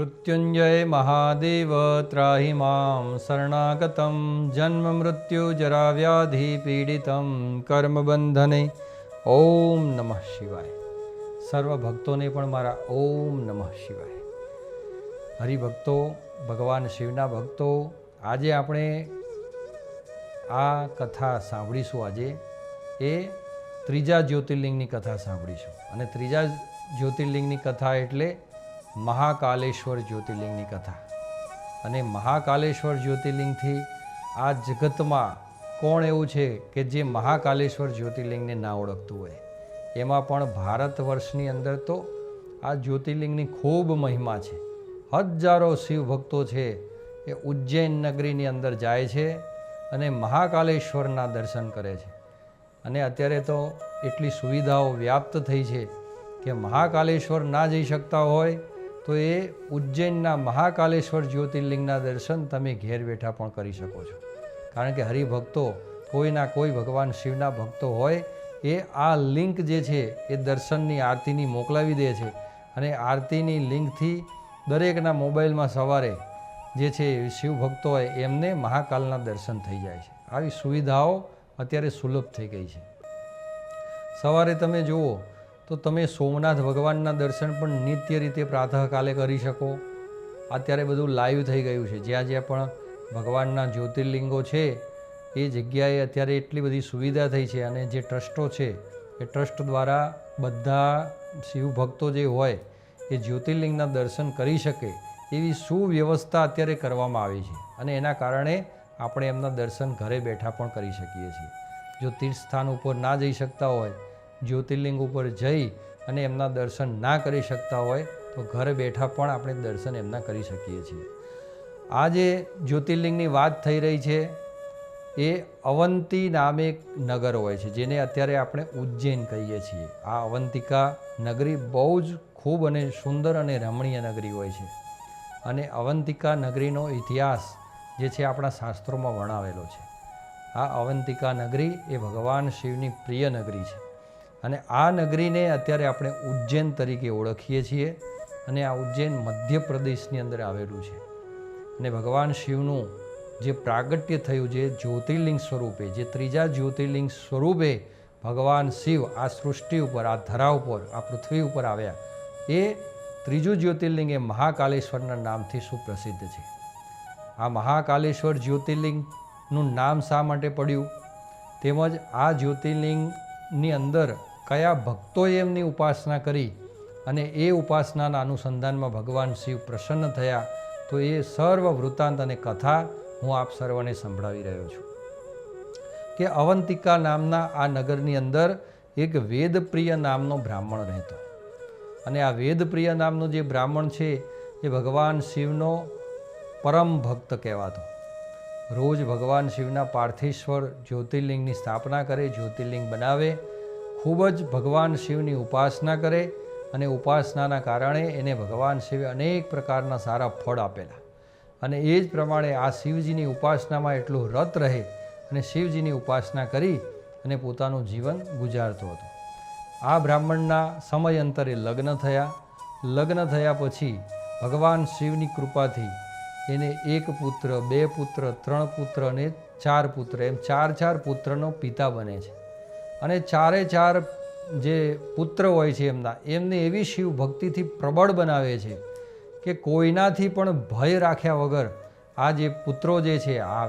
મૃત્યુંજય મહાદેવ ત્રાહી મામ શરણાગતમ જન્મ મૃત્યુ જરા વ્યાધિ પીડિતમ કર્મબંધને ઓમ નમઃ શિવાય સર્વ ભક્તોને પણ મારા ઓમ નમઃ શિવાય હરિભક્તો ભગવાન શિવના ભક્તો, આજે આપણે આ કથા સાંભળીશું આજે. એ ત્રીજા જ્યોતિર્લિંગની કથા સાંભળીશું. અને ત્રીજા જ્યોતિર્લિંગની કથા એટલે મહાકાલેશ્વર જ્યોતિર્લિંગની કથા. અને મહાકાલેશ્વર જ્યોતિર્લિંગથી આ જગતમાં કોણ એવું છે કે જે મહાકાલેશ્વર જ્યોતિર્લિંગને ના ઓળખતું હોય? એમાં પણ ભારત વર્ષની અંદર તો આ જ્યોતિર્લિંગની ખૂબ મહિમા છે. હજારો શિવ ભક્તો છે એ ઉજ્જૈન નગરીની અંદર જાય છે અને મહાકાલેશ્વરના દર્શન કરે છે. અને અત્યારે તો એટલી સુવિધાઓ વ્યાપ્ત થઈ છે કે મહાકાલેશ્વર ના જઈ શકતા હોય તો એ ઉજ્જૈનના મહાકાલેશ્વર જ્યોતિર્લિંગના દર્શન તમે ઘેર બેઠા પણ કરી શકો છો. કારણ કે હરિભક્તો કોઈના કોઈ ભગવાન શિવના ભક્તો હોય, એ આ લિંક જે છે, એ દર્શનની આરતીની મોકલાવી દે છે. અને આરતીની લિંકથી દરેકના મોબાઈલમાં સવારે જે છે, શિવ ભક્તો હોય, એમને મહાકાલના દર્શન થઈ જાય છે. આવી સુવિધાઓ અત્યારે સુલભ થઈ ગઈ છે. સવારે તમે જુઓ તો તમે સોમનાથ ભગવાનના દર્શન પણ નિત્ય રીતે પ્રાતઃકાલે કરી શકો. અત્યારે બધું લાઈવ થઈ ગયું છે. જ્યાં જ્યાં પણ ભગવાનના જ્યોતિર્લિંગો છે, એ જગ્યાએ અત્યારે એટલી બધી સુવિધા થઈ છે અને જે ટ્રસ્ટો છે, એ ટ્રસ્ટ દ્વારા બધા શિવ ભક્તો જે હોય, એ જ્યોતિર્લિંગના દર્શન કરી શકે એવી સુવ્યવસ્થા અત્યારે કરવામાં આવી છે. અને એના કારણે આપણે એમના દર્શન ઘરે બેઠા પણ કરી શકીએ છીએ. જો તીર્થસ્થાન ઉપર ના જઈ શકતા હોય જ્યોતિર્લિંગ ઉપર જઈ અને એમના દર્શન ના કરી શકતા હોય તો ઘરે બેઠા પણ આપણે દર્શન એમના કરી શકીએ છીએ. આ જે જ્યોતિર્લિંગની વાત થઈ રહી છે, એ અવંતી નામે એક નગર હોય છે, જેને અત્યારે આપણે ઉજ્જૈન કહીએ છીએ. આ અવંતિકા નગરી બહુ જ ખૂબ અને સુંદર અને રમણીય નગરી હોય છે. અને અવંતિકા નગરીનો ઇતિહાસ જે છે આપણા શાસ્ત્રોમાં વર્ણવેલો છે. આ અવંતિકા નગરી એ ભગવાન શિવની પ્રિય નગરી છે. અને આ નગરીને અત્યારે આપણે ઉજ્જૈન તરીકે ઓળખીએ છીએ અને આ ઉજ્જૈન મધ્યપ્રદેશની અંદર આવેલું છે. અને ભગવાન શિવનું જે પ્રાગટ્ય થયું જે જ્યોતિર્લિંગ સ્વરૂપે, જે ત્રીજા જ્યોતિર્લિંગ સ્વરૂપે ભગવાન શિવ આ સૃષ્ટિ ઉપર, આ ધરા ઉપર, આ પૃથ્વી ઉપર આવ્યા, એ ત્રીજું જ્યોતિર્લિંગ એ મહાકાલેશ્વરના નામથી સુપ્રસિદ્ધ છે. આ મહાકાલેશ્વર જ્યોતિર્લિંગનું નામ શા માટે પડ્યું? તેમજ આ જ્યોતિર્લિંગની અંદર કયા ભક્તોએ એમની ઉપાસના કરી અને એ ઉપાસનાના અનુસંધાનમાં ભગવાન શિવ પ્રસન્ન થયા, તો એ સર્વ વૃત્તાંત અને કથા હું આપ સર્વને સંભળાવી રહ્યો છું. કે અવંતિકા નામના આ નગરની અંદર એક વેદપ્રિય નામનો બ્રાહ્મણ રહેતો. અને આ વેદપ્રિય નામનો જે બ્રાહ્મણ છે, એ ભગવાન શિવનો પરમ ભક્ત કહેવાતો. રોજ ભગવાન શિવના પાર્થેશ્વર જ્યોતિર્લિંગની સ્થાપના કરે, જ્યોતિર્લિંગ બનાવે ખૂબ જ ભગવાન શિવની ઉપાસના કરે અને ઉપાસનાના કારણે એને ભગવાન શિવે અનેક પ્રકારના સારા ફળ આપેલા. અને એ જ પ્રમાણે આ શિવજીની ઉપાસનામાં એટલું રત રહે અને શિવજીની ઉપાસના કરી અને પોતાનું જીવન ગુજારતો હતો. આ બ્રાહ્મણના સમયાંતરે લગ્ન થયા. લગ્ન થયા પછી ભગવાન શિવની કૃપાથી એને એક પુત્ર, બે પુત્ર, ત્રણ પુત્ર અને ચાર પુત્ર એમ ચાર ચાર પુત્રનો પિતા બને છે. અને ચારે ચાર જે પુત્ર હોય છે એમના, એમને એવી શિવ ભક્તિથી પ્રબળ બનાવે છે કે કોઈનાથી પણ ભય રાખ્યા વગર આ જે પુત્રો જે છે, આ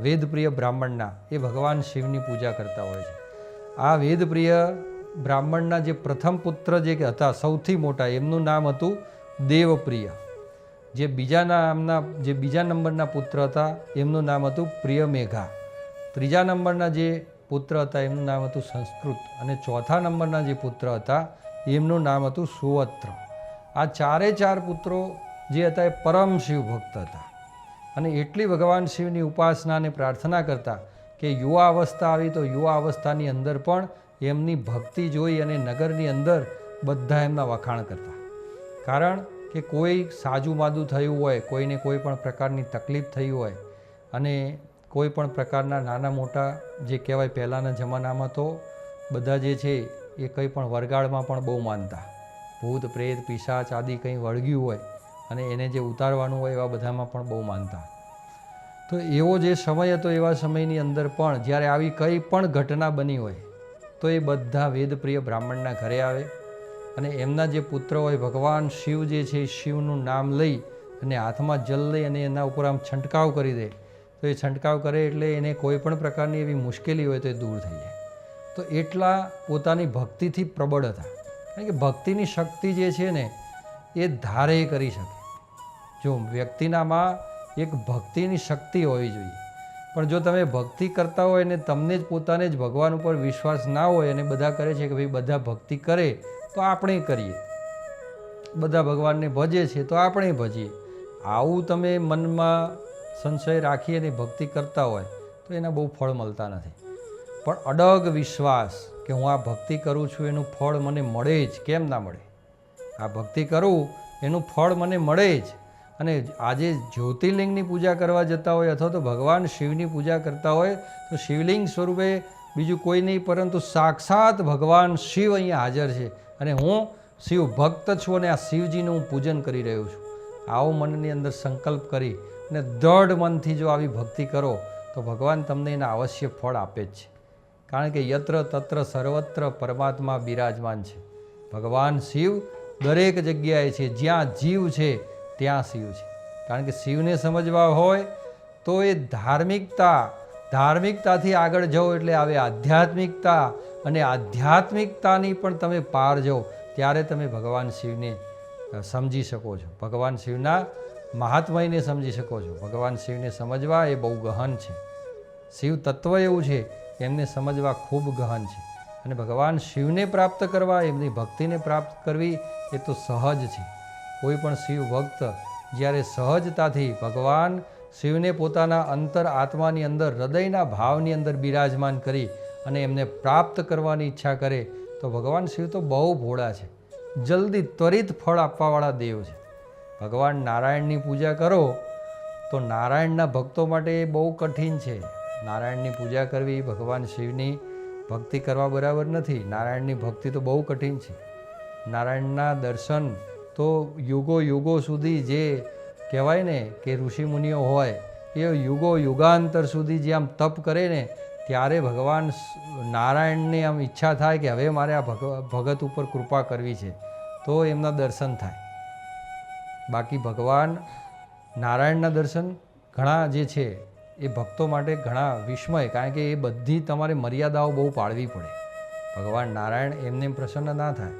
વેદપ્રિય બ્રાહ્મણના, એ ભગવાન શિવની પૂજા કરતા હોય છે. આ વેદપ્રિય બ્રાહ્મણના જે પ્રથમ પુત્ર જે હતા, સૌથી મોટા, એમનું નામ હતું દેવપ્રિય. જે બીજા નામના, જે બીજા નંબરના પુત્ર હતા, એમનું નામ હતું પ્રિયમેઘા. ત્રીજા નંબરના જે પુત્ર હતા, એમનું નામ હતું સંસ્કૃત. અને ચોથા નંબરના જે પુત્ર હતા, એમનું નામ હતું સુવત્ર. આ ચારે ચાર પુત્રો જે હતા, એ પરમ શિવ ભક્ત હતા. અને એટલી ભગવાન શિવની ઉપાસના અને પ્રાર્થના કરતા કે યુવા અવસ્થા આવી, તો યુવા અવસ્થાની અંદર પણ એમની ભક્તિ જોઈ અને નગરની અંદર બધા એમના વખાણ કરતા. કારણ કે કોઈ સાજુ માદું થયું હોય, કોઈને કોઈ પણ પ્રકારની તકલીફ થઈ હોય, અને કોઈ પણ પ્રકારના નાના મોટા જે કહેવાય પહેલાંના જમાનામાં તો બધા જે છે એ કંઈ પણ વરગાળમાં પણ બહુ માનતા. ભૂત, પ્રેત, પિશાચ આદિ કંઈ વળગ્યું હોય અને એને જે ઉતારવાનું હોય એવા બધામાં પણ બહુ માનતા. તો એવો જે સમય હતો એવા સમયની અંદર પણ જ્યારે આવી કંઈ પણ ઘટના બની હોય તો એ બધા વેદપ્રિય બ્રાહ્મણના ઘરે આવે અને એમના જે પુત્ર હોય ભગવાન શિવ જે છે શિવનું નામ લઈ અને હાથમાં જલ લઈ અને એના ઉપર આમ છંટકાવ કરી દે તો એ છંટકાવ કરે એટલે એને કોઈ પણ પ્રકારની એવી મુશ્કેલી હોય તો એ દૂર થઈ જાય. તો એટલા પોતાની ભક્તિથી પ્રબળ હતા. કારણ કે ભક્તિની શક્તિ જે છે ને, એ ધારે કરી શકે. જો વ્યક્તિનામાં એક ભક્તિની શક્તિ હોવી જોઈએ. પણ જો તમે ભક્તિ કરતા હોય ને તમને જ પોતાને જ ભગવાન ઉપર વિશ્વાસ ના હોય અને બધા કરે છે કે ભાઈ બધા ભક્તિ કરે, તો આપણે કરીએ. બધા ભગવાનને ભજે છે તો આપણે ભજીએ. આવું તમે મનમાં સંશય રાખી અને ભક્તિ કરતા હોય, તો એના બહુ ફળ મળતા નથી. પણ અડગ વિશ્વાસ કે હું આ ભક્તિ કરું છું, એનું ફળ મને મળે જ, કેમ ના મળે? આ ભક્તિ કરું, એનું ફળ મને મળે જ. અને આજે જ્યોતિર્લિંગની પૂજા કરવા જતા હોય અથવા તો ભગવાન શિવની પૂજા કરતા હોય, તો શિવલિંગ સ્વરૂપે બીજું કોઈ નહીં, પરંતુ સાક્ષાત ભગવાન શિવ અહીંયા હાજર છે. અને હું શિવ ભક્ત છું અને આ શિવજીનું હું પૂજન કરી રહ્યો છું. આવો મનની અંદર સંકલ્પ કરી અને દૃઢ મનથી જો આવી ભક્તિ કરો, તો ભગવાન તમને એના અવશ્ય ફળ આપે જ છે. કારણ કે યત્ર તત્ર સર્વત્ર પરમાત્મા બિરાજમાન છે. ભગવાન શિવ દરેક જગ્યાએ છે. જ્યાં જીવ છે, ત્યાં શિવ છે. કારણ કે શિવને સમજવા હોય, તો એ ધાર્મિકતા, ધાર્મિકતાથી આગળ જાઓ એટલે આવે આધ્યાત્મિકતા, અને આધ્યાત્મિકતાની પણ તમે પાર જાઓ, ત્યારે તમે ભગવાન શિવને સમજી શકો છો. ભગવાન શિવના મહાત્મયને સમજી શકો છો. ભગવાન શિવને સમજવા એ બહુ ગહન છે. શિવ તત્વ એવું છે કે એમને સમજવા ખૂબ ગહન છે. અને ભગવાન શિવને પ્રાપ્ત કરવા, એમની ભક્તિને પ્રાપ્ત કરવી એ તો સહજ છે. કોઈ પણ શિવ ભક્ત જ્યારે સહજતાથી ભગવાન શિવને પોતાના અંતર આત્માની અંદર, હૃદયના ભાવની અંદર બિરાજમાન કરી અને એમને પ્રાપ્ત કરવાની ઈચ્છા કરે, તો ભગવાન શિવ તો બહુ ભોળા છે. જલ્દી ત્વરિત ફળ આપવાવાળા દેવ છે. ભગવાન નારાયણની પૂજા કરો, તો નારાયણના ભક્તો માટે એ બહુ કઠિન છે. નારાયણની પૂજા કરવી ભગવાન શિવની ભક્તિ કરવા બરાબર નથી. નારાયણની ભક્તિ તો બહુ કઠિન છે. નારાયણના દર્શન તો યુગો યુગો સુધી જે કહેવાય ને કે ઋષિમુનિઓ હોય, એ યુગો યુગાંતર સુધી જે આમ તપ કરે ને, ત્યારે ભગવાન નારાયણની આમ ઈચ્છા થાય કે હવે મારે આ ભગ, ભગત ઉપર કૃપા કરવી છે. તો એમના દર્શન થાય. બાકી ભગવાન નારાયણના દર્શન ઘણા જે છે, એ ભક્તો માટે ઘણા વિસ્મય, કારણ કે એ બધી તમારે મર્યાદાઓ બહુ પાળવી પડે. ભગવાન નારાયણ એમને એમ પ્રસન્ન ના થાય.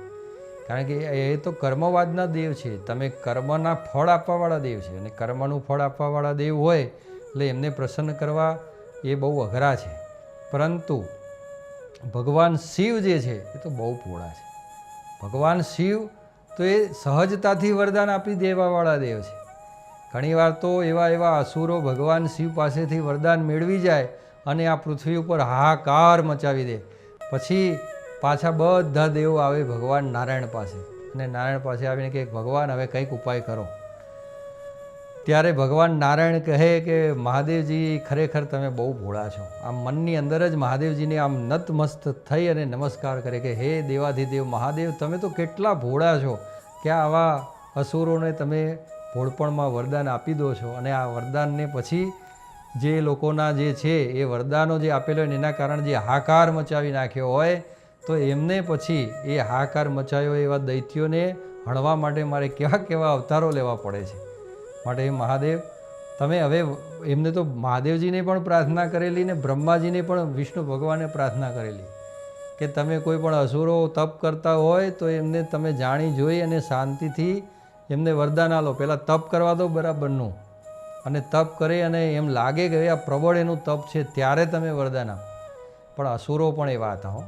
કારણ કે એ તો કર્મવાદના દેવ છે, તમે કર્મના ફળ આપવાવાળા દેવ છે અને કર્મનું ફળ આપવાવાળા દેવ હોય, એટલે એમને પ્રસન્ન કરવા એ બહુ અઘરા છે. પરંતુ ભગવાન શિવ જે છે, એ તો બહુ પોળા છે. ભગવાન શિવ તો એ સહજતાથી વરદાન આપી દેવાવાળા દેવ છે. ઘણીવાર તો એવા એવા અસુરો ભગવાન શિવ પાસેથી વરદાન મેળવી જાય અને આ પૃથ્વી ઉપર હાહાકાર મચાવી દે. પછી પાછા બધા દેવો આવે ભગવાન નારાયણ પાસે. અને નારાયણ પાસે આવીને કે ભગવાન, હવે કંઈક ઉપાય કરો. ત્યારે ભગવાન નારાયણ કહે કે, મહાદેવજી, ખરેખર તમે બહુ ભોળા છો. આમ મનની અંદર જ મહાદેવજીને આમ નતમસ્ત થઈ અને નમસ્કાર કરે કે, હે દેવાધિદેવ, મહાદેવ, તમે તો કેટલા ભોળા છો. કે આવા અસુરોને તમે ભોળપણમાં વરદાન આપી દો છો. અને આ વરદાનને પછી જે લોકોના જે છે, એ વરદાનો જે આપેલો હોય એના કારણે જે હાકાર મચાવી નાખ્યો હોય, તો એમને પછી એ હાકાર મચાયો એવા દૈત્યોને હણવા માટે મારે કેવા કેવા અવતારો લેવા પડે છે. માટે મહાદેવ, તમે હવે એમને તો મહાદેવજીને પણ પ્રાર્થના કરેલી ને બ્રહ્માજીને પણ વિષ્ણુ ભગવાને પ્રાર્થના કરેલી. કે તમે કોઈ પણ અસુરો તપ કરતા હોય તો એમને તમે જાણી જોઈ અને શાંતિથી એમને વરદાન આલો પહેલાં તપ કરવા દો બરાબરનું. અને તપ કરે અને એમ લાગે કે આ પ્રબળ એનું તપ છે ત્યારે તમે વરદાન આપો. પણ અસુરો પણ એવા હતા હો.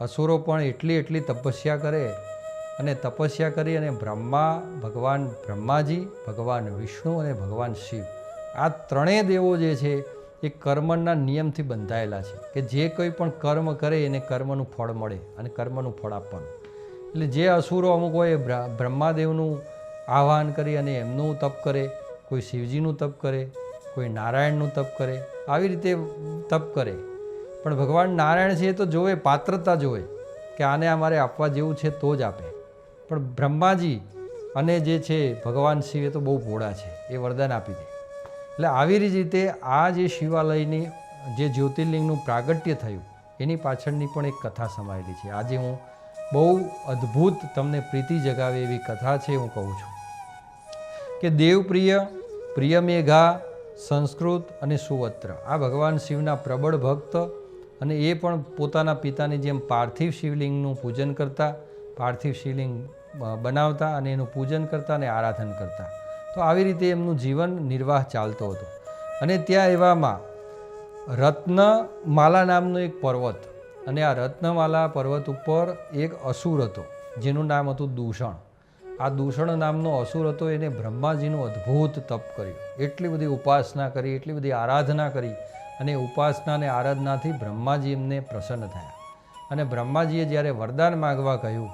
અસુરો પણ એટલી એટલી તપસ્યા કરે અને તપસ્યા કરી અને બ્રહ્મા, ભગવાન બ્રહ્માજી, ભગવાન વિષ્ણુ અને ભગવાન શિવ, આ ત્રણેય દેવો જે છે, એ કર્મના નિયમથી બંધાયેલા છે કે જે કોઈ પણ કર્મ કરે એને કર્મનું ફળ મળે અને કર્મનું ફળ આપવાનું. એટલે જે અસુરો અમુક હોય એ બ્રહ્માદેવનું આહ્વાન કરી અને એમનું તપ કરે, કોઈ શિવજીનું તપ કરે, કોઈ નારાયણનું તપ કરે, આવી રીતે તપ કરે. પણ ભગવાન નારાયણ છે એ તો જોવે, પાત્રતા જોવે કે આને અમારે આપવા જેવું છે તો જ આપે. પણ બ્રહ્માજી અને જે છે ભગવાન શિવ તો બહુ ભોળા છે, એ વરદાન આપી દે. એટલે આવી રીતે આ જે શિવાલયની જે જ્યોતિર્લિંગનું પ્રાગટ્ય થયું, એની પાછળની પણ એક કથા સમાયેલી છે. આજે હું બહુ અદ્ભુત તમને પ્રીતિ જગાવે એવી કથા છે હું કહું છું કે દેવપ્રિય, પ્રિયમેઘા, સંસ્કૃત અને સુવત્ર. આ ભગવાન શિવના પ્રબળ ભક્ત અને એ પણ પોતાના પિતાની જેમ પાર્થિવ શિવલિંગનું પૂજન કરતા, પાર્થિવ શિવલિંગ બનાવતા અને એનું પૂજન કરતા અને આરાધન કરતા. તો આવી રીતે એમનું જીવન નિર્વાહ ચાલતો હતો. અને ત્યાં એવામાં રત્નમાલા નામનો એક પર્વત અને આ રત્નમાલા પર્વત ઉપર એક અસુર હતો, જેનું નામ હતું દૂષણ. આ દૂષણ નામનો અસુર હતો, એને બ્રહ્માજીનું અદ્ભુત તપ કર્યું. એટલી બધી ઉપાસના કરી, એટલી બધી આરાધના કરી અને ઉપાસના અને આરાધનાથી બ્રહ્માજી એમને પ્રસન્ન થયા. અને બ્રહ્માજીએ જ્યારે વરદાન માગવા કહ્યું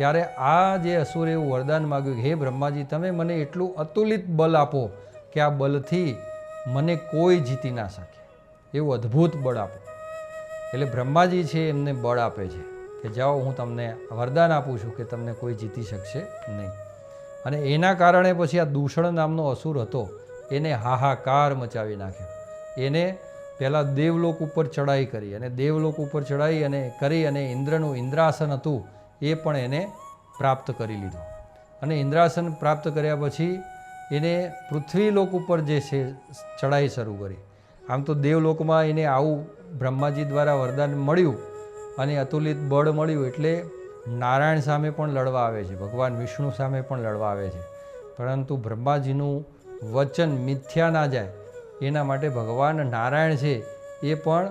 ત્યારે આ જે અસુરે એવું વરદાન માગ્યું હે બ્રહ્માજી, તમે મને એટલું અતુલિત બલ આપો કે આ બલથી મને કોઈ જીતી ના શકે. એવું અદ્ભુત બળ આપો. એટલે બ્રહ્માજી છે, એમને બળ આપે છે કે, જાઓ, હું તમને વરદાન આપું છું કે તમને કોઈ જીતી શકશે નહીં. અને એના કારણે પછી આ દૂષણ નામનો અસુર હતો, એને હાહાકાર મચાવી નાખ્યો. એને પહેલાં દેવલોક ઉપર ચડાઈ કરી અને દેવલોક ઉપર ચડાઈ અને કરી અને ઇન્દ્રનું ઇન્દ્રાસન હતું. એ પણ એને પ્રાપ્ત કરી લીધું. અને ઇન્દ્રાસન પ્રાપ્ત કર્યા પછી એને પૃથ્વીલોક ઉપર જે છે, ચડાઈ શરૂ કરી. આમ તો દેવલોકમાં એને આવું બ્રહ્માજી દ્વારા વરદાન મળ્યું અને અતુલિત બળ મળ્યું એટલે નારાયણ સામે પણ લડવા આવે છે, ભગવાન વિષ્ણુ સામે પણ લડવા આવે છે. પરંતુ બ્રહ્માજીનું વચન મિથ્યા ના જાય, એના માટે ભગવાન નારાયણ છે એ પણ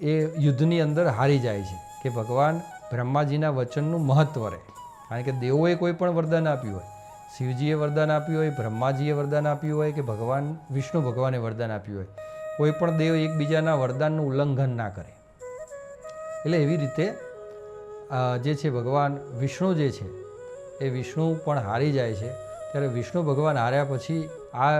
એ યુદ્ધની અંદર હારી જાય છે કે ભગવાન બ્રહ્માજીના વચનનું મહત્વ રહે. કારણ કે દેવોએ કોઈ પણ વરદાન આપ્યું હોય, શિવજીએ વરદાન આપ્યું હોય, બ્રહ્માજીએ વરદાન આપ્યું હોય કે ભગવાન, વિષ્ણુ ભગવાને વરદાન આપ્યું હોય, કોઈ પણ દેવ એકબીજાના વરદાનનું ઉલ્લંઘન ના કરે. એટલે એવી રીતે જે છે ભગવાન વિષ્ણુ જે છે, એ વિષ્ણુ પણ હારી જાય છે. ત્યારે વિષ્ણુ ભગવાન હાર્યા પછી આ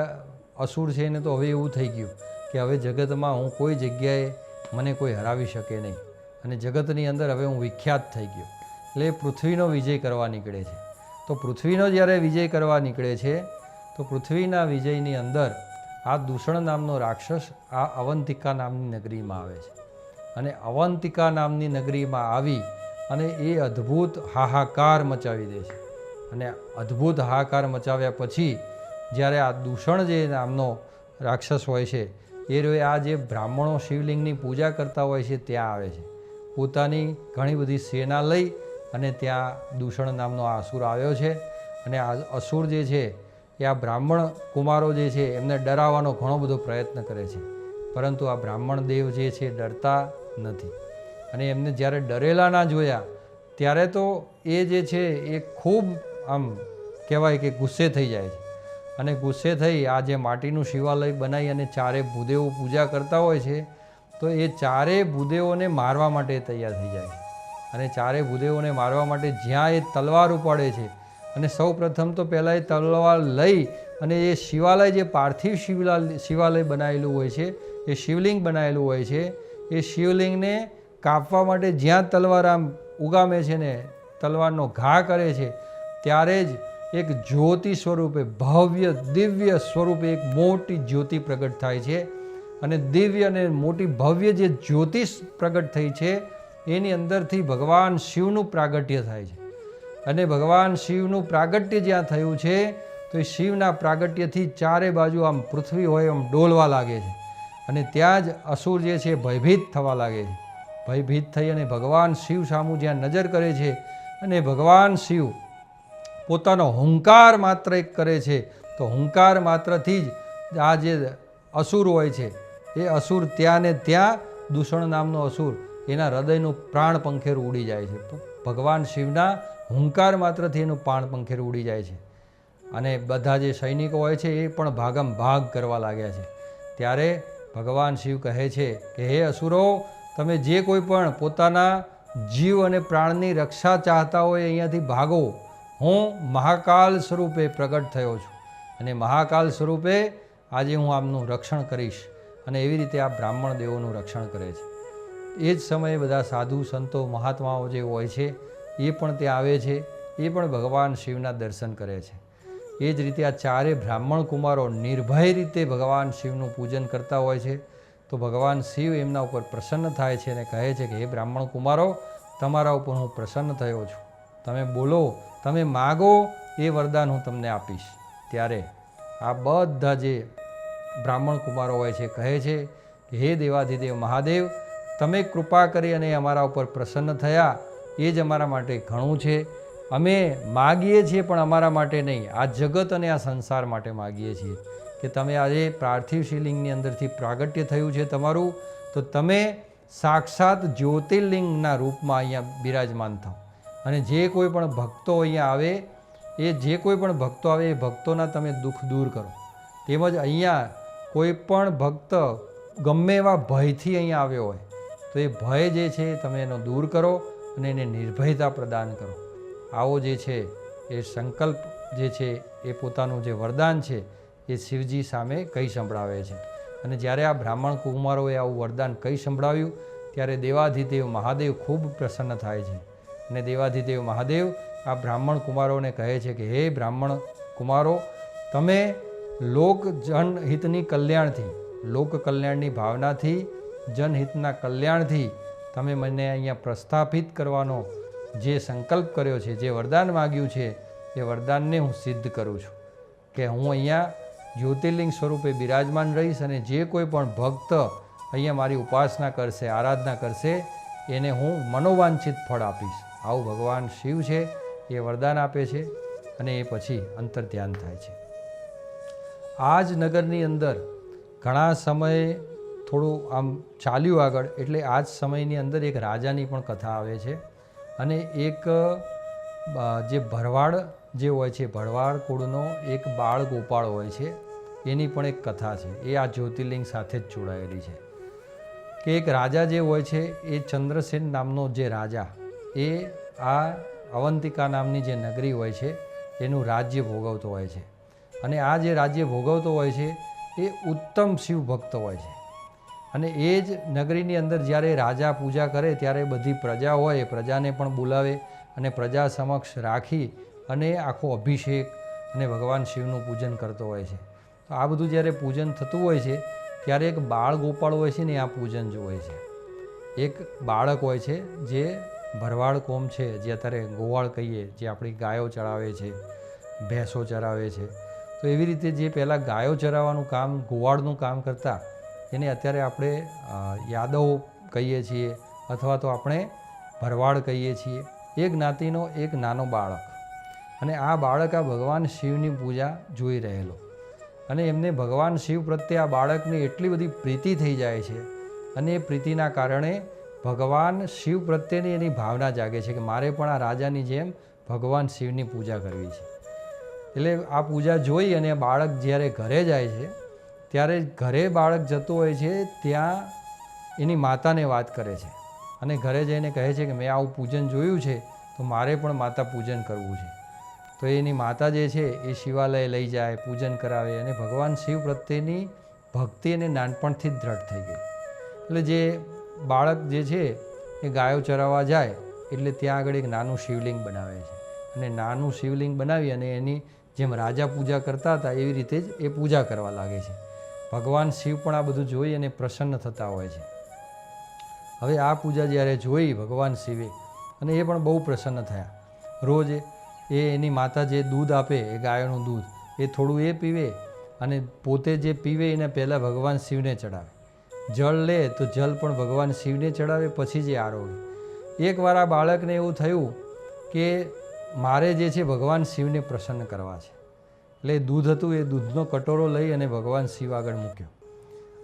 અસુર છે એને તો હવે એવું થઈ ગયું કે હવે જગતમાં હું કોઈ જગ્યાએ મને કોઈ હરાવી શકે નહીં. અને જગતની અંદર હવે હું વિખ્યાત થઈ ગયો. એટલે પૃથ્વીનો વિજય કરવા નીકળે છે. તો પૃથ્વીનો જ્યારે વિજય કરવા નીકળે છે, તો પૃથ્વીના વિજયની અંદર આ દૂષણ નામનો રાક્ષસ આ અવંતિકા નામની નગરીમાં આવે છે. અને અવંતિકા નામની નગરીમાં આવી અને એ અદ્ભુત હાહાકાર મચાવી દે છે. અને અદ્ભુત હાહાકાર મચાવ્યા પછી જ્યારે આ દૂષણ જે નામનો રાક્ષસ હોય છે એ આ જે બ્રાહ્મણો શિવલિંગની પૂજા કરતા હોય છે, ત્યાં આવે છે. પોતાની ઘણી બધી સેના લઈ અને ત્યાં દૂષણ નામનો આ અસુર આવ્યો છે. અને આ અસુર જે છે, એ આ બ્રાહ્મણ કુમારો જે છે, એમને ડરાવવાનો ઘણો બધો પ્રયત્ન કરે છે. પરંતુ આ બ્રાહ્મણ દેવ જે છે, ડરતા નથી. અને એમને જ્યારે ડરેલા ના જોયા, ત્યારે તો એ જે છે, એ ખૂબ આમ કહેવાય કે ગુસ્સે થઈ જાય છે. અને ગુસ્સે થઈ આ જે માટીનું શિવાલય બનાવી અને ચારે ભૂદેવો પૂજા કરતા હોય છે તો એ ચારે ભૂદેવોને મારવા માટે તૈયાર થઈ જાય અને ચારે ભૂદેવોને મારવા માટે જ્યાં એ તલવાર ઉપાડે છે, અને સૌ પ્રથમ તો પહેલાં એ તલવાર લઈ અને એ શિવાલય જે પાર્થિવ શિવલા શિવાલય બનાવેલું હોય છે, એ શિવલિંગ બનાવેલું હોય છે, એ શિવલિંગને કાપવા માટે જ્યાં તલવાર આમ ઉગામે છે ને, તલવારનો ઘા કરે છે, ત્યારે જ એક જ્યોતિ સ્વરૂપે ભવ્ય, દિવ્ય સ્વરૂપે એક મોટી જ્યોતિ પ્રગટ થાય છે. અને દિવ્ય અને મોટી ભવ્ય જે જ્યોતિષ પ્રગટ થઈ છે, એની અંદરથી ભગવાન શિવનું પ્રાગટ્ય થાય છે. અને ભગવાન શિવનું પ્રાગટ્ય જ્યાં થયું છે, તો એ શિવના પ્રાગટ્યથી ચારે બાજુ આમ પૃથ્વી હોય આમ ડોલવા લાગે છે. અને ત્યાં જ અસુર જે છે, ભયભીત થવા લાગે છે. ભયભીત થઈ અને ભગવાન શિવ સામું જ્યાં નજર કરે છે, અને ભગવાન શિવ પોતાનો હુંકાર માત્ર એક કરે છે, તો હુંકાર માત્રથી જ આ જે અસુર હોય છે એ અસુર ત્યાં ને ત્યાં દૂષણ નામનો અસુર. એના હૃદયનું પ્રાણ પંખેરું ઉડી જાય છે. ભગવાન શિવના હુંકાર માત્રથી એનું પ્રાણ પંખેરું ઉડી જાય છે. અને બધા જે સૈનિકો હોય છે એ પણ ભાગમ ભાગ કરવા લાગ્યા છે. ત્યારે ભગવાન શિવ કહે છે કે, હે અસુરો, તમે જે કોઈ પણ પોતાના જીવ અને પ્રાણની રક્ષા ચાહતા હોય અહીંયાથી ભાગો. હું મહાકાલ સ્વરૂપે પ્રગટ થયો છું. અને મહાકાલ સ્વરૂપે આજે હું આમનું રક્ષણ કરીશ. અને એવી રીતે આ બ્રાહ્મણ દેવોનું રક્ષણ કરે છે. એ જ સમયે બધા સાધુ સંતો, મહાત્માઓ જે હોય છે, એ પણ ત્યાં આવે છે, એ પણ ભગવાન શિવના દર્શન કરે છે. એ જ રીતે આ ચારે બ્રાહ્મણ કુમારો નિર્ભય રીતે ભગવાન શિવનું પૂજન કરતા હોય છે. તો ભગવાન શિવ એમના ઉપર પ્રસન્ન થાય છે અને કહે છે કે, હે બ્રાહ્મણ કુમારો, તમારા ઉપર હું પ્રસન્ન થયો છું. તમે બોલો, તમે માગો, એ વરદાન હું તમને આપીશ. ત્યારે આ બધા જે બ્રાહ્મણ કુમારો હોય છે, કહે છે કે, હે દેવાધિદેવ મહાદેવ, તમે કૃપા કરી અને અમારા ઉપર પ્રસન્ન થયા. એ જ અમારા માટે ઘણું છે. અમે માગીએ છીએ, પણ અમારા માટે નહીં. આ જગત અને આ સંસાર માટે માગીએ છીએ. કે તમે આજે પાર્થિવ શિવલિંગની અંદરથી પ્રાગટ્ય થયું છે તમારું, તો તમે સાક્ષાત જ્યોતિર્લિંગના રૂપમાં અહીંયા બિરાજમાન થાવ. અને જે કોઈ પણ ભક્તો અહીંયા આવે, એ જે કોઈ પણ ભક્તો આવે, એ ભક્તોના તમે દુઃખ દૂર કરો. તેમજ અહીંયા કોઈ પણ ભક્ત ગમે એવા ભયથી અહીંયા આવ્યો હોય, તો એ ભય જે છે તમે એનો દૂર કરો અને એને નિર્ભયતા પ્રદાન કરો. આવો જે છે એ સંકલ્પ જે છે એ પોતાનું જે વરદાન છે એ શિવજી સામે કહી સંભળાવે છે. અને જ્યારે આ બ્રાહ્મણ કુમારોએ આવું વરદાન કહી સંભળાવ્યું, ત્યારે દેવાધિદેવ મહાદેવ ખૂબ પ્રસન્ન થાય છે. અને દેવાધિદેવ મહાદેવ આ બ્રાહ્મણ કુમારોને કહે છે કે, હે બ્રાહ્મણ કુમારો તમે લોક જનહિતની કલ્યાણથી લોક કલ્યાણની ભાવનાથી, જનહિતના કલ્યાણથી તમે મને અહીંયા પ્રસ્થાપિત કરવાનો જે સંકલ્પ કર્યો છે, જે વરદાન માગ્યું છે, એ વરદાનને હું સિદ્ધ કરું છું. કે હું અહીંયા જ્યોતિર્લિંગ સ્વરૂપે બિરાજમાન રહીશ અને જે કોઈ પણ ભક્ત અહીંયા મારી ઉપાસના કરશે, આરાધના કરશે, એને હું મનોવાંછિત ફળ આપીશ. આવું ભગવાન શિવ છે, એ વરદાન આપે છે અને એ પછી અંતર ધ્યાન થાય છે. આ જ નગરની અંદર ઘણા સમયે થોડું આમ ચાલ્યું આગળ, એટલે આ જ સમયની અંદર એક રાજાની પણ કથા આવે છે અને એક જે ભરવાડ જે હોય છે, ભરવાડ કુળનો એક બાળ ગોપાળ હોય છે, એની પણ એક કથા છે. એ આ જ્યોતિર્લિંગ સાથે જ જોડાયેલી છે. કે એક રાજા જે હોય છે, એ ચંદ્રસેન નામનો જે રાજા, એ આ અવંતિકા નામની જે નગરી હોય છે, એનું રાજ્ય ભોગવતો હોય છે. અને આ જે રાજ્ય ભોગવતો હોય છે, એ ઉત્તમ શિવ ભક્ત હોય છે. અને એ જ નગરીની અંદર જ્યારે રાજા પૂજા કરે ત્યારે બધી પ્રજા હોય, એ પ્રજાને પણ બોલાવે અને પ્રજા સમક્ષ રાખી અને આખો અભિષેક અને ભગવાન શિવનું પૂજન કરતો હોય છે. તો આ બધું જ્યારે પૂજન થતું હોય છે, ત્યારે એક બાળ ગોપાળ હોય છે ને, આ પૂજન જોવે છે. એક બાળક હોય છે જે ભરવાડ કોમ છે, જે અત્યારે ગોવાળ કહીએ, જે આપણી ગાયો ચરાવે છે, ભેંસો ચરાવે છે. તો એવી રીતે જે પહેલાં ગાયો ચરાવવાનું કામ, ગોવાળનું કામ કરતા, એને અત્યારે આપણે યાદવ કહીએ છીએ અથવા તો આપણે ભરવાડ કહીએ છીએ. એ જ્ઞાતિનો એક નાનો બાળક. અને આ બાળક આ ભગવાન શિવની પૂજા જોઈ રહેલો. અને એમને ભગવાન શિવ પ્રત્યે આ બાળકની એટલી બધી પ્રીતિ થઈ જાય છે. અને એ પ્રીતિના કારણે ભગવાન શિવ પ્રત્યેની એની ભાવના જાગે છે કે મારે પણ આ રાજાની જેમ ભગવાન શિવની પૂજા કરવી છે. એટલે આ પૂજા જોઈ અને બાળક જ્યારે ઘરે જાય છે, ત્યારે ઘરે બાળક જતું હોય છે, ત્યાં એની માતાને વાત કરે છે. અને ઘરે જઈને કહે છે કે, મેં આવું પૂજન જોયું છે, તો મારે પણ માતા પૂજન કરવું છે. તો એની માતા જે છે, એ શિવાલય લઈ જાય, પૂજન કરાવે અને ભગવાન શિવ પ્રત્યેની ભક્તિ એને નાનપણથી જ દ્રઢ થઈ ગઈ. એટલે જે બાળક જે છે, એ ગાયો ચરાવવા જાય, એટલે ત્યાં આગળ એક નાનું શિવલિંગ બનાવે છે. અને નાનું શિવલિંગ બનાવી અને એની જેમ રાજા પૂજા કરતા હતા, એવી રીતે જ એ પૂજા કરવા લાગે છે. ભગવાન શિવ પણ આ બધું જોઈ અને પ્રસન્ન થતા હોય છે. હવે આ પૂજા જ્યારે જોઈ ભગવાન શિવે, અને એ પણ બહુ પ્રસન્ન થયા. રોજ એ એની માતા જે દૂધ આપે, એ ગાયોનું દૂધ, એ થોડું એ પીવે, અને પોતે જે પીવે એને પહેલાં ભગવાન શિવને ચડાવે. જળ લે તો જલ પણ ભગવાન શિવને ચડાવે, પછી જે આરોગે એકવાર આ બાળકને એવું થયું કે મારે જે છે ભગવાન શિવને પ્રસન્ન કરવા છે. એટલે દૂધ હતું, એ દૂધનો કટોરો લઈ અને ભગવાન શિવ આગળ મૂક્યો.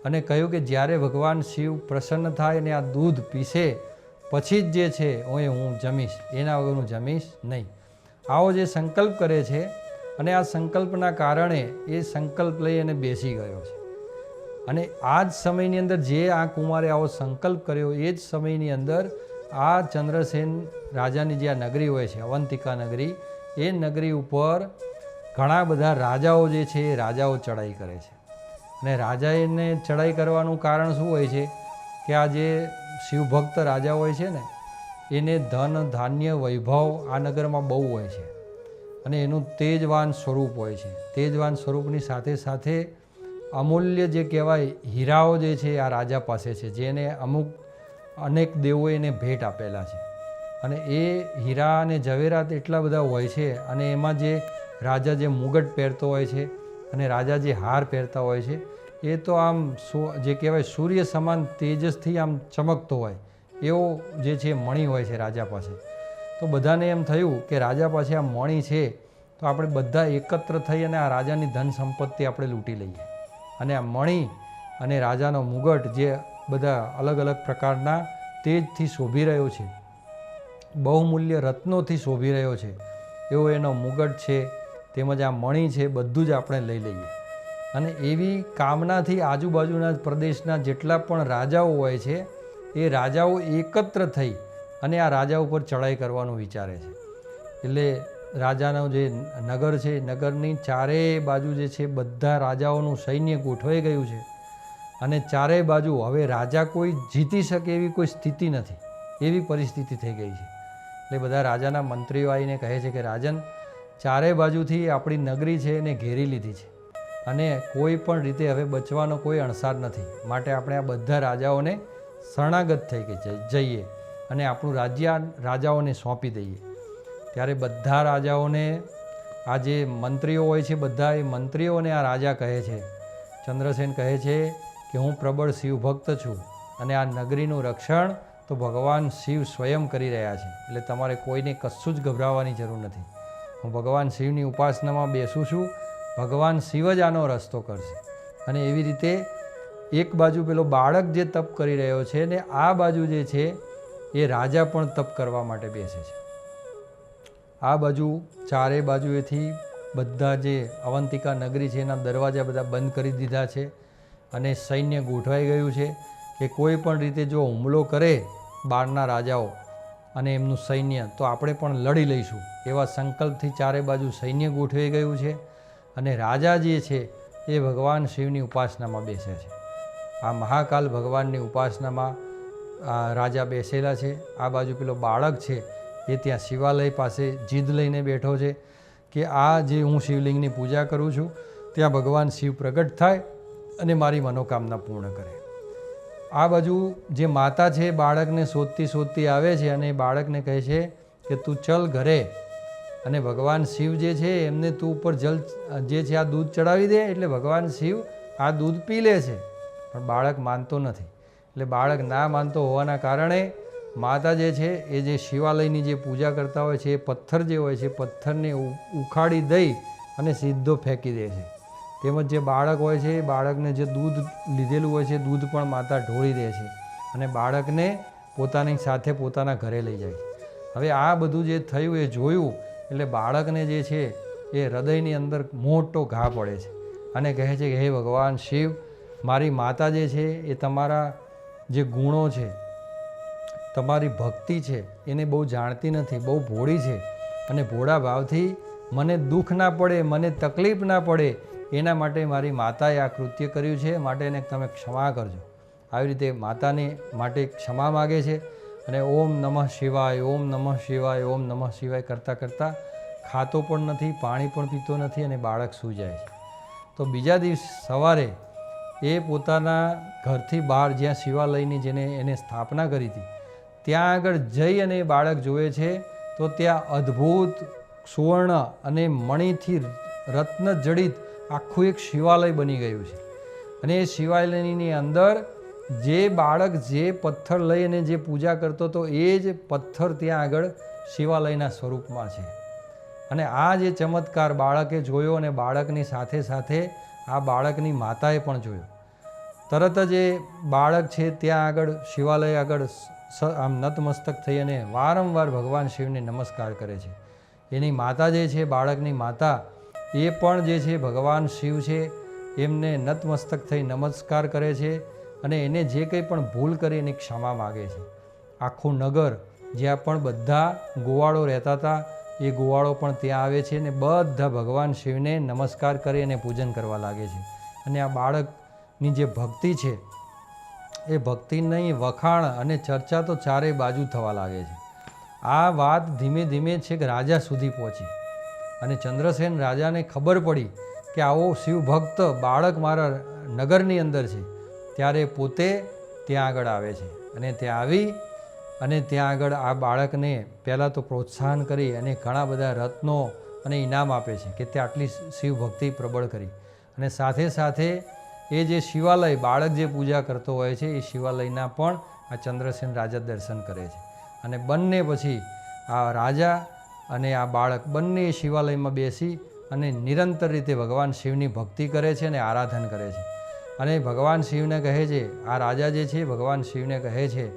અને કહ્યું કે જ્યારે ભગવાન શિવ પ્રસન્ન થાય અને આ દૂધ પીશે, પછી જ જે છે હું એ હું જમીશ, એના વગર હું જમીશ નહીં. આવો જે સંકલ્પ કરે છે અને આ સંકલ્પના કારણે એ સંકલ્પ લઈ અને બેસી ગયો છે. અને આ જ સમયની અંદર જે આ કુમારે આવો સંકલ્પ કર્યો, એ જ સમયની અંદર આ ચંદ્રસેન રાજાની જે આ નગરી હોય છે, અવંતિકા નગરી, એ નગરી ઉપર ઘણા બધા રાજાઓ જે છે, એ રાજાઓ ચડાઈ કરે છે. અને રાજાને ચડાઈ કરવાનું કારણ શું હોય છે કે આ જે શિવભક્ત રાજા હોય છે ને, એને ધન, ધાન્ય, વૈભવ આ નગરમાં બહુ હોય છે. અને એનું તેજવાન સ્વરૂપ હોય છે. તેજવાન સ્વરૂપની સાથે સાથે અમૂલ્ય જે કહેવાય હીરાઓ જે છે, આ રાજા પાસે છે, જેને અમુક અનેક દેવોએ એને ભેટ આપેલા છે. અને એ હીરા અને ઝવેરાત એટલા બધા હોય છે અને એમાં જે રાજા જે મુગટ પહેરતો હોય છે અને રાજા જે હાર પહેરતા હોય છે, એ તો આમ સો, જે કહેવાય સૂર્ય સમાન તેજસથી આમ ચમકતો હોય, એવો જે છે મણી હોય છે રાજા પાસે. તો બધાને એમ થયું કે રાજા પાસે આ મણી છે, તો આપણે બધા એકત્ર થઈ અને આ રાજાની ધન સંપત્તિ આપણે લૂંટી લઈએ. અને આ મણી અને રાજાનો મુગટ જે બધા અલગ અલગ પ્રકારના તેજથી શોભી રહ્યો છે. બહુમૂલ્ય રત્નોથી શોભી રહ્યો છે. એવો એનો મુગટ છે, તેમજ આ મણી છે, બધું જ આપણે લઈ લઈએ. અને એવી કામનાથી આજુબાજુના પ્રદેશના જેટલા પણ રાજાઓ હોય છે, એ રાજાઓ એકત્ર થઈ અને આ રાજા ઉપર ચડાઈ કરવાનું વિચારે છે. એટલે રાજાનો જે નગર છે, નગરની ચારે બાજુ જે છે, બધા રાજાઓનું સૈન્ય ગોઠવાઈ ગયું છે. અને ચારેય બાજુ હવે રાજા કોઈ જીતી શકે એવી કોઈ સ્થિતિ નથી. એવી પરિસ્થિતિ થઈ ગઈ છે. એટલે બધા રાજાના મંત્રીઓ આવીને કહે છે કે, રાજન, ચારેય બાજુથી આપણી નગરી છે એને ઘેરી લીધી છે. અને કોઈ પણ રીતે હવે બચવાનો કોઈ અણસાર નથી. માટે આપણે આ બધા રાજાઓને શરણાગત થઈ ગઈ જઈ- જઈએ અને આપણું રાજ્ય રાજાઓને સોંપી દઈએ. ત્યારે બધા રાજાઓને આ જે મંત્રીઓ હોય છે, બધા એ મંત્રીઓને આ રાજા કહે છે. ચંદ્રસેન કહે છે કે હું પ્રબળ શિવ ભક્ત છું અને આ નગરીનું રક્ષણ તો ભગવાન શિવ સ્વયં કરી રહ્યા છે. એટલે તમારે કોઈને કશું જ ગભરાવાની જરૂર નથી. હું ભગવાન શિવની ઉપાસનામાં બેસું છું. ભગવાન શિવ જ આનો રસ્તો કરશે. અને એવી રીતે એક બાજુ પેલો બાળક જે તપ કરી રહ્યો છે ને આ બાજુ જે છે, એ રાજા પણ તપ કરવા માટે બેસે છે. આ બાજુ ચારે બાજુએથી બધા જે અવંતિકા નગરી છે એના દરવાજા બધા બંધ કરી દીધા છે. અને સૈન્ય ગોઠવાઈ ગયું છે કે કોઈ પણ રીતે જો હુમલો કરે બારના રાજાઓ અને એમનું સૈન્ય, તો આપણે પણ લડી લઈશું. એવા સંકલ્પથી ચારે બાજુ સૈન્ય ગોઠવાઈ ગયું છે અને રાજા જે છે એ ભગવાન શિવની ઉપાસનામાં બેસે છે. આ મહાકાલ ભગવાનની ઉપાસનામાં, આ રાજા બેસેલા છે. આ બાજુ પેલો બાળક છે એ ત્યાં શિવાલય પાસે જીદ લઈને બેઠો છે કે આ જે હું શિવલિંગની પૂજા કરું છું, ત્યાં ભગવાન શિવ પ્રગટ થાય અને મારી મનોકામના પૂર્ણ કરે. આ બાજુ જે માતા છે બાળકને શોધતી શોધતી આવે છે અને એ બાળકને કહે છે કે તું ચલ ઘરે અને ભગવાન શિવ જે છે એમને તું ઉપર જલ જે છે આ દૂધ ચડાવી દે એટલે ભગવાન શિવ આ દૂધ પી લે છે. પણ બાળક માનતો નથી. એટલે બાળક ના માનતો હોવાના કારણે માતા જે છે એ જે શિવાલયની જે પૂજા કરતા હોય છે એ પથ્થર જે હોય છે પથ્થરને ઉખાડી દઈ અને સીધો ફેંકી દે છે. તેમજ જે બાળક હોય છે, એ બાળકને જે દૂધ લીધેલું હોય છે, દૂધ પણ માતા ઢોળી દે છે અને બાળકને પોતાની સાથે પોતાના ઘરે લઈ જાય હવે આ બધું જે થયું, એ જોયું એટલે બાળકને જે છે, એ હૃદયની અંદર મોટો ઘા પડે છે અને કહે છે કે, હે ભગવાન, શિવ, મારી માતા જે છે, એ તમારા જે ગુણો છે, તમારી ભક્તિ છે, એને બહુ જાણતી નથી, બહુ ભોળી છે અને ભોળા ભાવથી મને દુઃખ ના પડે, મને તકલીફ ના પડે એના માટે મારી માતાએ આ કૃત્ય કર્યું છે, માટે એને તમે ક્ષમા કરજો. આવી રીતે માતાને માટે ક્ષમા માગે છે અને ઓમ નમઃ શિવાય, ઓમ નમઃ શિવાય, ઓમ નમઃ શિવાય કરતાં કરતાં ખાતો પણ નથી, પાણી પણ પીતો નથી અને બાળક સૂ જાય છે. તો બીજા દિવસ સવારે એ પોતાના ઘરથી બહાર જ્યાં શિવાલયની જેને એને સ્થાપના કરી હતી, ત્યાં આગળ જઈ અને એ બાળક જોવે છે, તો ત્યાં અદ્ભુત સુવર્ણ અને મણિથી રત્ન જડિત આખું એક શિવાલય બની ગયું છે. અને એ શિવાલયની અંદર જે બાળક જે પથ્થર લઈ અને જે પૂજા કરતો હતો, એ જ પથ્થર ત્યાં આગળ શિવાલયના સ્વરૂપમાં છે. અને આ જે ચમત્કાર બાળકે જોયો અને બાળકની સાથે સાથે આ બાળકની માતાએ પણ જોયો. તરત જ એ બાળક છે ત્યાં આગળ શિવાલય આગળ આમ નતમસ્તક થઈ અને વારંવાર ભગવાન શિવને નમસ્કાર કરે છે. એની માતા જે છે, બાળકની માતા એ પણ જે છે ભગવાન શિવ છે, એમને નતમસ્તક થઈ નમસ્કાર કરે છે અને એને જે કંઈ પણ ભૂલ કરી એની ક્ષમા માગે છે. આખું નગર જ્યાં પણ બધા ગોવાળો રહેતા હતા, એ ગોવાળો પણ ત્યાં આવે છે અને બધા ભગવાન શિવને નમસ્કાર કરી અને પૂજન કરવા લાગે છે. અને આ બાળકની જે ભક્તિ છે, એ ભક્તિની વખાણ અને ચર્ચા તો ચારેય બાજુ થવા લાગે છે. આ વાત ધીમે ધીમે છેક રાજા સુધી પહોંચી. અને ચંદ્રસેન રાજાને ખબર પડી કે આવો શિવભક્ત બાળક મારા નગરની અંદર છે. ત્યારે પોતે ત્યાં આગળ આવે છે અને ત્યાં આવી અને ત્યાં આગળ આ બાળકને પહેલાં તો પ્રોત્સાહન કરી અને ઘણા બધા રત્નો અને ઇનામ આપે છે કે તે આટલી શિવભક્તિ પ્રબળ કરી. અને સાથે સાથે એ જે શિવાલય, બાળક જે પૂજા કરતો હોય છે, એ શિવાલયના પણ આ ચંદ્રસેન રાજા દર્શન કરે છે. અને બંને પછી આ રાજા અને આ બાળક બંને શિવાલયમાં બેસી અને નિરંતર રીતે ભગવાન શિવની ભક્તિ કરે છે અને આરાધન કરે છે. અને ભગવાન શિવને કહે છે, આ રાજા જે છે, ભગવાન શિવને કહે છે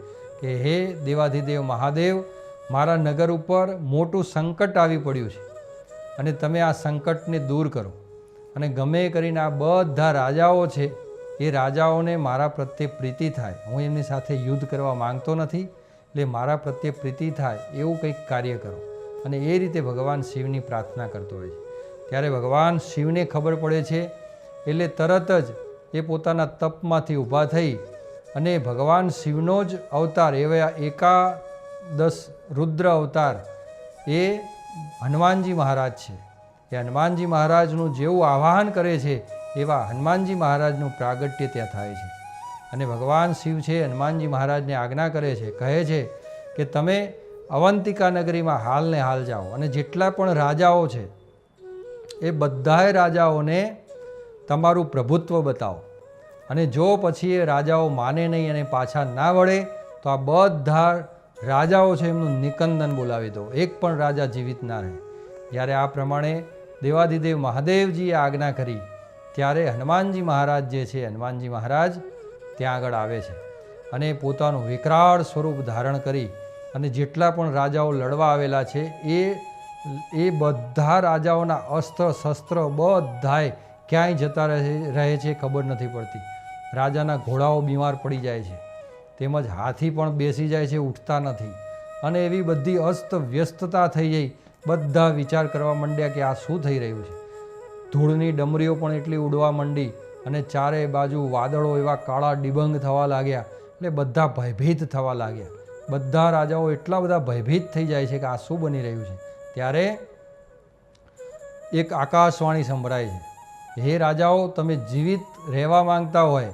કે, હે દેવાધિદેવ મહાદેવ, મારા નગર ઉપર મોટું સંકટ આવી પડ્યું છે અને તમે આ સંકટને દૂર કરો. અને ગમે કરીને આ બધા રાજાઓ છે, એ રાજાઓને મારા પ્રત્યે પ્રીતિ થાય. હું એમની સાથે યુદ્ધ કરવા માંગતો નથી, એટલે મારા પ્રત્યે પ્રીતિ થાય, એવું કંઈક કાર્ય કરો. અને એ રીતે ભગવાન શિવની પ્રાર્થના કરતો હોય છે. ત્યારે ભગવાન શિવને ખબર પડે છે, એટલે તરત જ એ પોતાના તપમાંથી ઊભા થઈ અને ભગવાન શિવનો જ અવતાર, એવા એકાદશ રુદ્ર અવતાર, એ હનુમાનજી મહારાજ છે. એ હનુમાનજી મહારાજનું જેવું આવાહન કરે છે, એવા હનુમાનજી મહારાજનું પ્રાગટ્ય ત્યાં થાય છે. અને ભગવાન શિવ છે, હનુમાનજી મહારાજને આજ્ઞા કરે છે, કહે છે કે તમે અવંતિકા નગરીમાં હાલને હાલ જાઓ. અને જેટલા પણ રાજાઓ છે, એ બધાય રાજાઓને તમારું પ્રભુત્વ બતાવો. અને જો પછી એ રાજાઓ માને નહીં અને પાછા ના વળે, તો આ બધા રાજાઓ છે એમનું નિકંદન બોલાવી દો. એક પણ રાજા જીવિત ના રહે. જ્યારે આ પ્રમાણે દેવાદિદેવ મહાદેવજીએ આજ્ઞા કરી, ત્યારે હનુમાનજી મહારાજ જે છે, હનુમાનજી મહારાજ ત્યાં આગળ આવે છે. અને પોતાનું વિકરાળ સ્વરૂપ ધારણ કરી અને જેટલા પણ રાજાઓ લડવા આવેલા છે, એ એ બધા રાજાઓના અસ્ત્ર, શસ્ત્ર બધાય ક્યાંય જતા રહે છે ખબર નથી પડતી. રાજાના ઘોડાઓ બીમાર પડી જાય છે. તેમજ હાથી પણ બેસી જાય છે, ઉઠતા નથી. અને એવી બધી અસ્ત વ્યસ્તતા થઈ જઈ, બધા વિચાર કરવા માંડ્યા કે આ શું થઈ રહ્યું છે? ધૂળની ડમરીઓ પણ એટલી ઉડવા માંડી અને ચારે બાજુ વાદળો એવા કાળા ડિબંગ થવા લાગ્યા. એટલે બધા ભયભીત થવા લાગ્યા. બધા રાજાઓ એટલા બધા ભયભીત થઈ જાય છે કે આ શું બની રહ્યું છે. ત્યારે એક આકાશવાણી સંભળાય છે હે રાજાઓ, તમે જીવિત રહેવા માંગતા હોય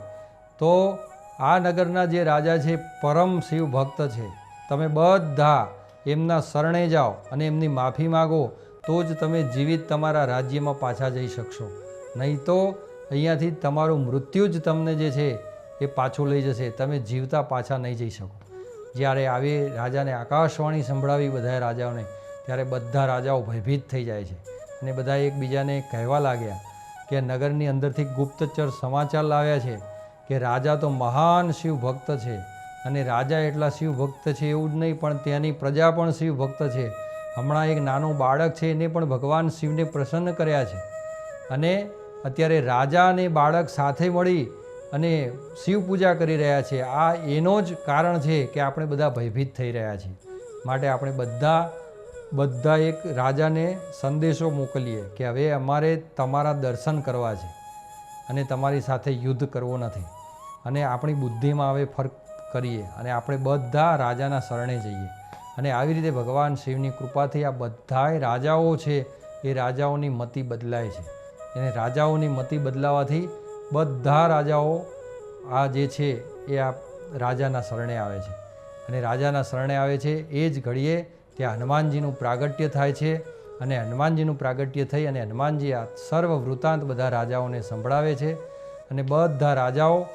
તો આ નગરના જે રાજા છે, પરમ શિવ ભક્ત છે. તમે બધા એમના શરણે જાઓ અને એમની માફી માગો, તો જ તમે જીવિત તમારા રાજ્યમાં પાછા જઈ શકશો. નહીં તો અહીંયાથી તમારું મૃત્યુ જ તમને જે છે, એ પાછું લઈ જશે. તમે જીવતા પાછા નહીં જઈ શકો. જ્યારે આવી રાજાને આકાશવાણી સંભળાવી બધા રાજાઓને, ત્યારે બધા રાજાઓ ભયભીત થઈ જાય છે. અને બધા એકબીજાને કહેવા લાગ્યા કે નગરની અંદરથી ગુપ્તચર સમાચાર લાવ્યા છે કે રાજા તો મહાન શિવ ભક્ત છે અને રાજા એટલા શિવ ભક્ત છે એવું જ નહીં, પણ ત્યાંની પ્રજા પણ શિવ ભક્ત છે. હમણાં એક નાનું બાળક છે, એને પણ ભગવાન શિવને પ્રસન્ન કર્યા છે. અને અત્યારે રાજા અને બાળક સાથે મળી અને શિવ પૂજા કરી રહ્યા છે. આ એનો જ કારણ છે કે આપણે બધા ભયભીત થઈ રહ્યા છીએ. માટે આપણે બધા બધા એક રાજાને સંદેશો મોકલીએ કે હવે અમારે તમારા દર્શન કરવા છે અને તમારી સાથે યુદ્ધ કરવો નથી. અને આપણી બુદ્ધિમાં હવે ફરક કરીએ અને આપણે બધા રાજાના શરણે જઈએ. અને આવી રીતે ભગવાન શિવની કૃપાથી આ બધાય રાજાઓ છે એ રાજાઓની મતિ બદલાય છે. અને રાજાઓની મતિ બદલાવાથી બધા રાજાઓ આ જે છે એ આ રાજાના શરણે આવે છે. અને રાજાના શરણે આવે છે એ જ ઘડીએ ત્યાં હનુમાનજીનું પ્રાગટ્ય થાય છે. અને હનુમાનજીનું પ્રાગટ્ય થઈ અને હનુમાનજી આ સર્વ વૃત્તાંત બધા રાજાઓને સંભળાવે છે. અને બધા રાજાઓ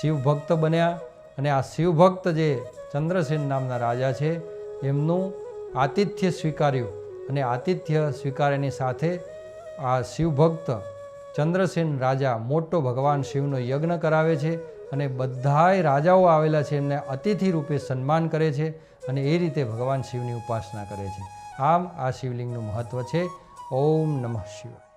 શિવભક્ત બન્યા અને આ શિવભક્ત જે ચંદ્રસેન નામના રાજા છે એમનું આતિથ્ય સ્વીકાર્યું. અને આતિથ્ય સ્વીકાર્યાની સાથે આ શિવભક્ત ચંદ્રસેન રાજા મોટો ભગવાન શિવનો યજ્ઞ કરાવે છે અને બધાય રાજાઓ આવેલા છે એમને અતિથિ રૂપે સન્માન કરે છે અને એ રીતે ભગવાન શિવની ઉપાસના કરે છે. આમ આ શિવલિંગનું મહત્ત્વ છે. ઓમ નમઃ શિવાય.